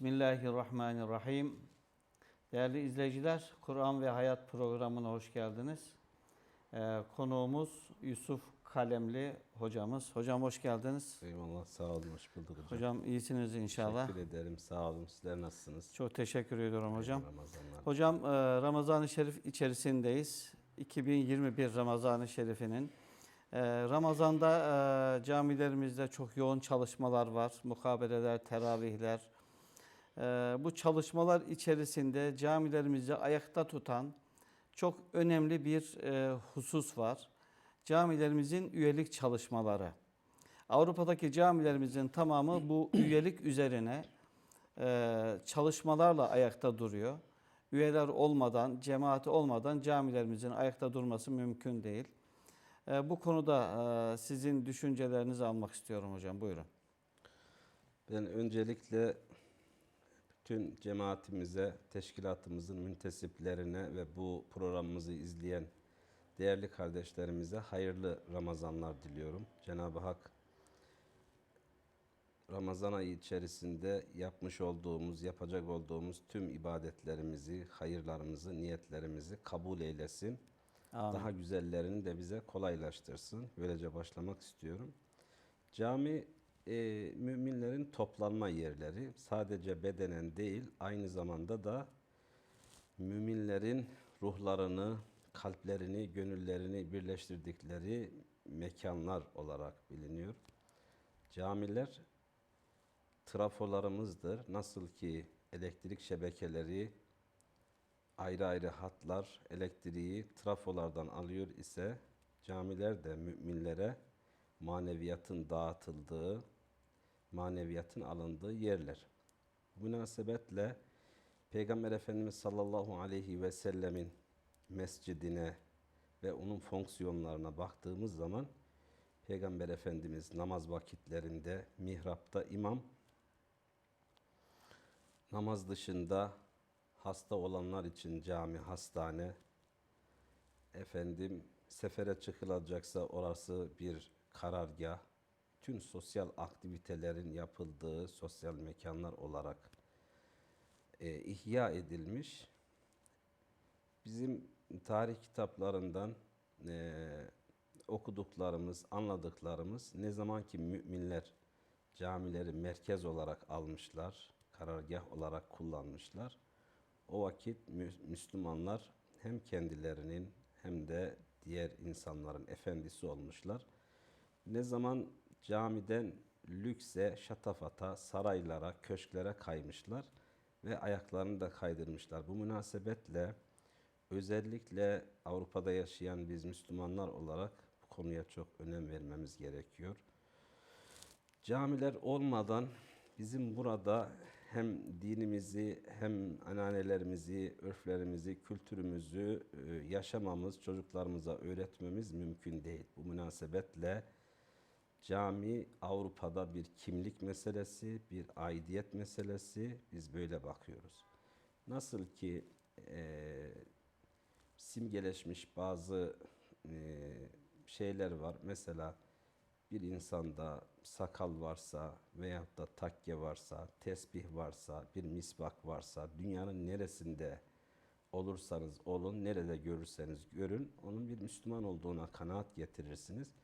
Bismillahirrahmanirrahim. Değerli izleyiciler, Kur'an ve Hayat programına hoş geldiniz. Ee, konuğumuz Yusuf Kalemli hocamız. Hocam hoş geldiniz. Eyvallah sağ olun hoş bulduk hocam. Hocam iyisiniz inşallah. Teşekkür ederim sağ olun. Sizler nasılsınız? Çok teşekkür ediyorum hocam. Ramazanlar. Hocam e, Ramazan-ı Şerif içerisindeyiz. 2021 Ramazan-ı Şerif'inin. E, Ramazan'da e, camilerimizde çok yoğun çalışmalar var. Mukabeleler, teravihler. E, bu çalışmalar içerisinde camilerimizi ayakta tutan çok önemli bir e, husus var. Camilerimizin üyelik çalışmaları. Avrupa'daki camilerimizin tamamı bu üyelik üzerine e, çalışmalarla ayakta duruyor. Üyeler olmadan, cemaati olmadan camilerimizin ayakta durması mümkün değil. E, bu konuda sizin düşüncelerinizi almak istiyorum hocam. Buyurun. Ben öncelikle bütün cemaatimize, teşkilatımızın müntesiplerine ve bu programımızı izleyen değerli kardeşlerimize hayırlı Ramazanlar diliyorum. Cenab-ı Hak Ramazan ayı içerisinde yapmış olduğumuz, yapacak olduğumuz tüm ibadetlerimizi, hayırlarımızı, niyetlerimizi kabul eylesin. Amin. Daha güzellerini de bize kolaylaştırsın. Böylece başlamak istiyorum. Cami e, müminlerin toplanma yerleri. Sadece bedenen değil, aynı zamanda da müminlerin ruhlarını, kalplerini, gönüllerini birleştirdikleri mekanlar olarak biliniyor. Camiler trafolarımızdır. Nasıl ki elektrik şebekeleri ayrı ayrı hatlar elektriği trafolardan alıyor ise camiler de müminlere maneviyatın dağıtıldığı, maneviyatın alındığı yerler. Bu münasebetle Peygamber Efendimiz sallallahu aleyhi ve sellemin mescidine ve onun fonksiyonlarına baktığımız zaman Peygamber Efendimiz namaz vakitlerinde mihrapta imam, namaz dışında hasta olanlar için cami, hastane, efendim sefere çıkılacaksa orası bir karargah, tüm sosyal aktivitelerin yapıldığı sosyal mekanlar olarak e, ihya edilmiş. Bizim tarih kitaplarından e, okuduklarımız, anladıklarımız ne zaman ki müminler camileri merkez olarak almışlar, karargah olarak kullanmışlar. O vakit Müslümanlar hem kendilerinin hem de diğer insanların efendisi olmuşlar. Ne zaman camiden lükse, şatafata, saraylara, köşklere kaymışlar ve ayaklarını da kaydırmışlar. Bu münasebetle özellikle Avrupa'da yaşayan biz Müslümanlar olarak bu konuya çok önem vermemiz gerekiyor. Camiler olmadan bizim burada hem dinimizi hem ananelerimizi, örflerimizi, kültürümüzü e, yaşamamız, çocuklarımıza öğretmemiz mümkün değil. Bu münasebetle cami Avrupa'da bir kimlik meselesi, bir aidiyet meselesi. Biz böyle bakıyoruz. Nasıl ki e, simgeleşmiş bazı e, şeyler var. Mesela bir insanda sakal varsa veyahut da takke varsa, tesbih varsa, bir misbak varsa, dünyanın neresinde olursanız olun, nerede görürseniz görün, onun bir Müslüman olduğuna kanaat getirirsiniz.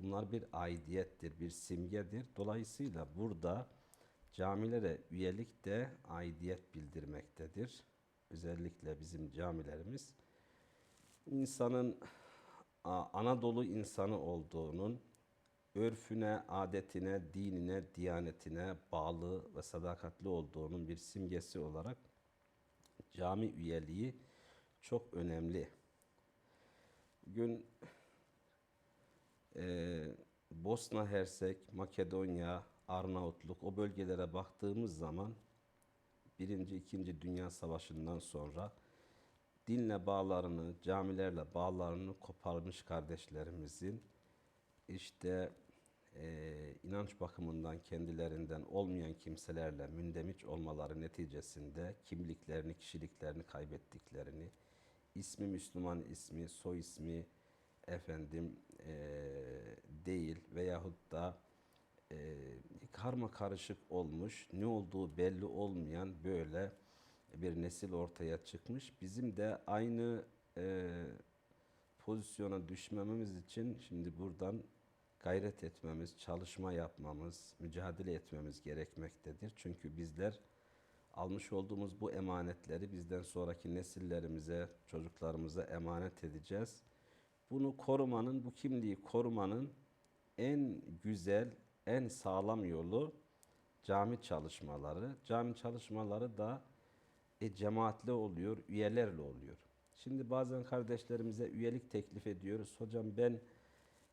Bunlar bir aidiyettir, bir simgedir. Dolayısıyla burada camilere üyelik de aidiyet bildirmektedir. Özellikle bizim camilerimiz insanın Anadolu insanı olduğunun örfüne, adetine, dinine, diyanetine bağlı ve sadakatli olduğunun bir simgesi olarak cami üyeliği çok önemli. Bugün e, Bosna Hersek, Makedonya, Arnavutluk o bölgelere baktığımız zaman Birinci, İkinci Dünya Savaşı'ndan sonra dinle bağlarını, camilerle bağlarını koparmış kardeşlerimizin işte e, inanç bakımından kendilerinden olmayan kimselerle mündemiç olmaları neticesinde kimliklerini, kişiliklerini kaybettiklerini, ismi Müslüman ismi, soy ismi efendim e, değil veyahut da e, karma karışık olmuş, ne olduğu belli olmayan böyle bir nesil ortaya çıkmış. Bizim de aynı e, pozisyona düşmememiz için şimdi buradan gayret etmemiz, çalışma yapmamız, mücadele etmemiz gerekmektedir. Çünkü bizler almış olduğumuz bu emanetleri bizden sonraki nesillerimize, çocuklarımıza emanet edeceğiz. Bunu korumanın, bu kimliği korumanın en güzel, en sağlam yolu cami çalışmaları. Cami çalışmaları da e, cemaatle oluyor, üyelerle oluyor. Şimdi bazen kardeşlerimize üyelik teklif ediyoruz. Hocam ben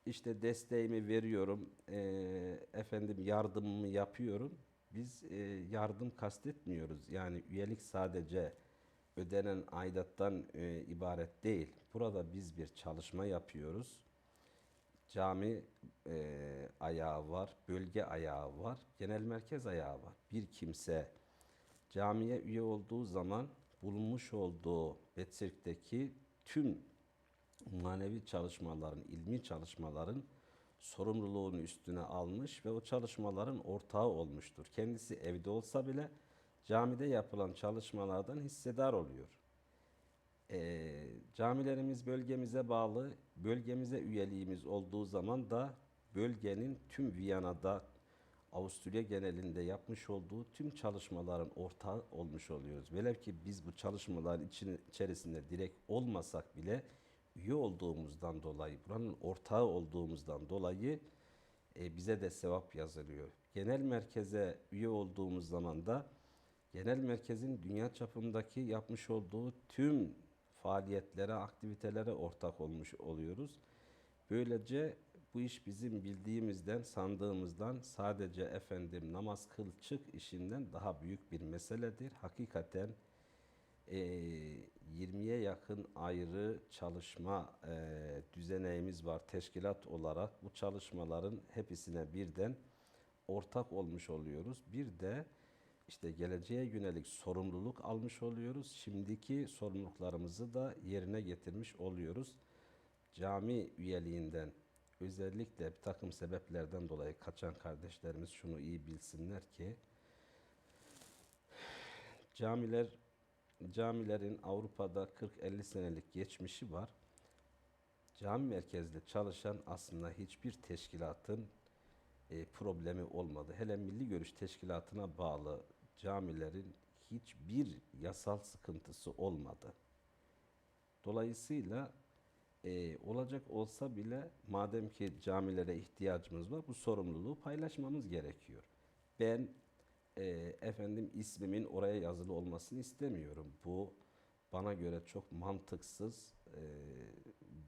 işte desteğimi veriyorum, e, efendim yardımımı yapıyorum. Biz e, yardım kastetmiyoruz. Yani üyelik sadece ödenen aidattan e, ibaret değil. Burada biz bir çalışma yapıyoruz. Cami e, ayağı var, bölge ayağı var, genel merkez ayağı var. Bir kimse camiye üye olduğu zaman bulunmuş olduğu Betsirk'teki tüm manevi çalışmaların, ilmi çalışmaların sorumluluğunu üstüne almış ve o çalışmaların ortağı olmuştur. Kendisi evde olsa bile camide yapılan çalışmalardan hissedar oluyor. Ee, camilerimiz bölgemize bağlı, bölgemize üyeliğimiz olduğu zaman da bölgenin tüm Viyana'da, Avusturya genelinde yapmış olduğu tüm çalışmaların ortağı olmuş oluyoruz. Velev ki biz bu çalışmaların için, içerisinde direkt olmasak bile üye olduğumuzdan dolayı, buranın ortağı olduğumuzdan dolayı e, bize de sevap yazılıyor. Genel merkeze üye olduğumuz zaman da genel merkezin dünya çapındaki yapmış olduğu tüm faaliyetlere, aktivitelere ortak olmuş oluyoruz. Böylece bu iş bizim bildiğimizden, sandığımızdan sadece efendim namaz kıl çık işinden daha büyük bir meseledir. Hakikaten e, 20'ye yakın ayrı çalışma e, düzeneğimiz var teşkilat olarak. Bu çalışmaların hepsine birden ortak olmuş oluyoruz. Bir de işte geleceğe yönelik sorumluluk almış oluyoruz. Şimdiki sorumluluklarımızı da yerine getirmiş oluyoruz. Cami üyeliğinden özellikle bir takım sebeplerden dolayı kaçan kardeşlerimiz şunu iyi bilsinler ki camiler camilerin Avrupa'da 40-50 senelik geçmişi var. Cami merkezli çalışan aslında hiçbir teşkilatın e, problemi olmadı. Hele Milli Görüş Teşkilatı'na bağlı camilerin hiçbir yasal sıkıntısı olmadı. Dolayısıyla e, olacak olsa bile madem ki camilere ihtiyacımız var bu sorumluluğu paylaşmamız gerekiyor. Ben e, efendim ismimin oraya yazılı olmasını istemiyorum. Bu bana göre çok mantıksız e,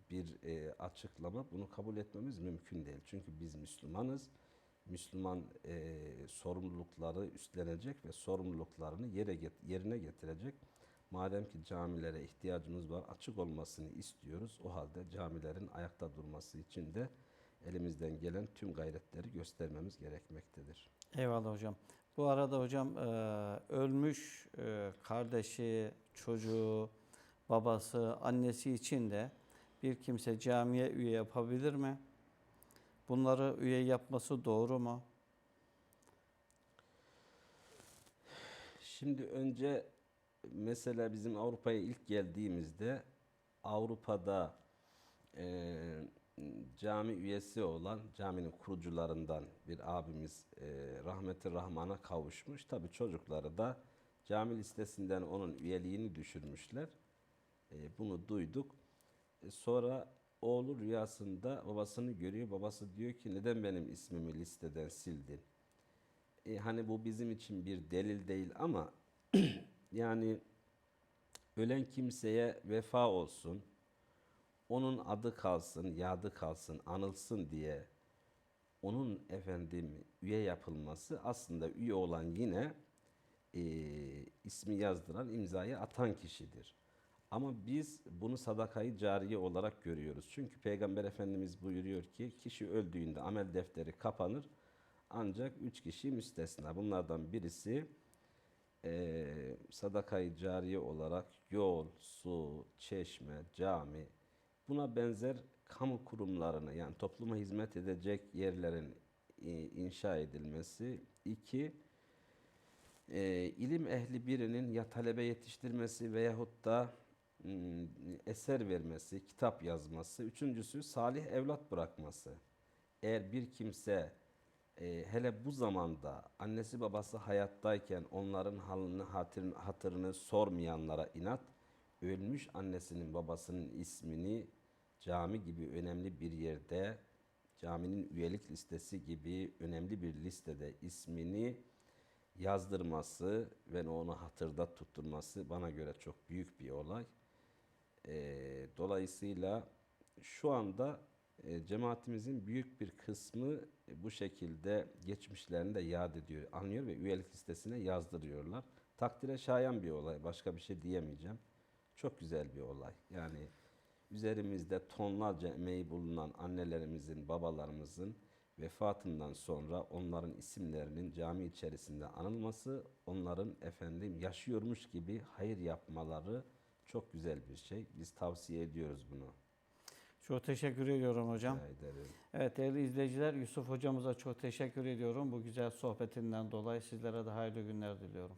bir e, açıklama. Bunu kabul etmemiz mümkün değil. Çünkü biz Müslümanız. Müslüman e, sorumlulukları üstlenecek ve sorumluluklarını yere get- yerine getirecek. Madem ki camilere ihtiyacımız var, açık olmasını istiyoruz. O halde camilerin ayakta durması için de elimizden gelen tüm gayretleri göstermemiz gerekmektedir. Eyvallah hocam. Bu arada hocam e, ölmüş e, kardeşi, çocuğu, babası, annesi için de bir kimse camiye üye yapabilir mi? Bunları üye yapması doğru mu? Şimdi önce mesela bizim Avrupa'ya ilk geldiğimizde Avrupa'da e, cami üyesi olan caminin kurucularından bir abimiz e, rahmeti rahmana kavuşmuş. Tabi çocukları da cami listesinden onun üyeliğini düşürmüşler. E, bunu duyduk. E, sonra oğlu rüyasında babasını görüyor. Babası diyor ki neden benim ismimi listeden sildin? E, hani bu bizim için bir delil değil ama yani ölen kimseye vefa olsun, onun adı kalsın, yadı kalsın, anılsın diye onun efendim üye yapılması aslında üye olan yine e, ismi yazdıran, imzayı atan kişidir. Ama biz bunu sadakayı cariye olarak görüyoruz. Çünkü Peygamber Efendimiz buyuruyor ki kişi öldüğünde amel defteri kapanır. Ancak üç kişi müstesna. Bunlardan birisi eee sadakayı cariye olarak yol, su, çeşme, cami buna benzer kamu kurumlarını yani topluma hizmet edecek yerlerin e, inşa edilmesi. İki, e, ilim ehli birinin ya talebe yetiştirmesi veyahut da eser vermesi, kitap yazması. Üçüncüsü salih evlat bırakması. Eğer bir kimse e, hele bu zamanda annesi babası hayattayken onların halini hatırını, hatırını sormayanlara inat, ölmüş annesinin babasının ismini cami gibi önemli bir yerde, caminin üyelik listesi gibi önemli bir listede ismini yazdırması ve onu hatırda tutturması bana göre çok büyük bir olay. Eee, dolayısıyla şu anda e, cemaatimizin büyük bir kısmı e, bu şekilde geçmişlerini de yad ediyor, anlıyor ve üyelik listesine yazdırıyorlar. Takdire şayan bir olay, başka bir şey diyemeyeceğim. Çok güzel bir olay. Yani üzerimizde tonlarca emeği bulunan annelerimizin, babalarımızın vefatından sonra onların isimlerinin cami içerisinde anılması, onların efendim yaşıyormuş gibi hayır yapmaları çok güzel bir şey. Biz tavsiye ediyoruz bunu. Çok teşekkür ediyorum hocam. Rica ederim. Evet değerli izleyiciler Yusuf hocamıza çok teşekkür ediyorum. Bu güzel sohbetinden dolayı sizlere de hayırlı günler diliyorum.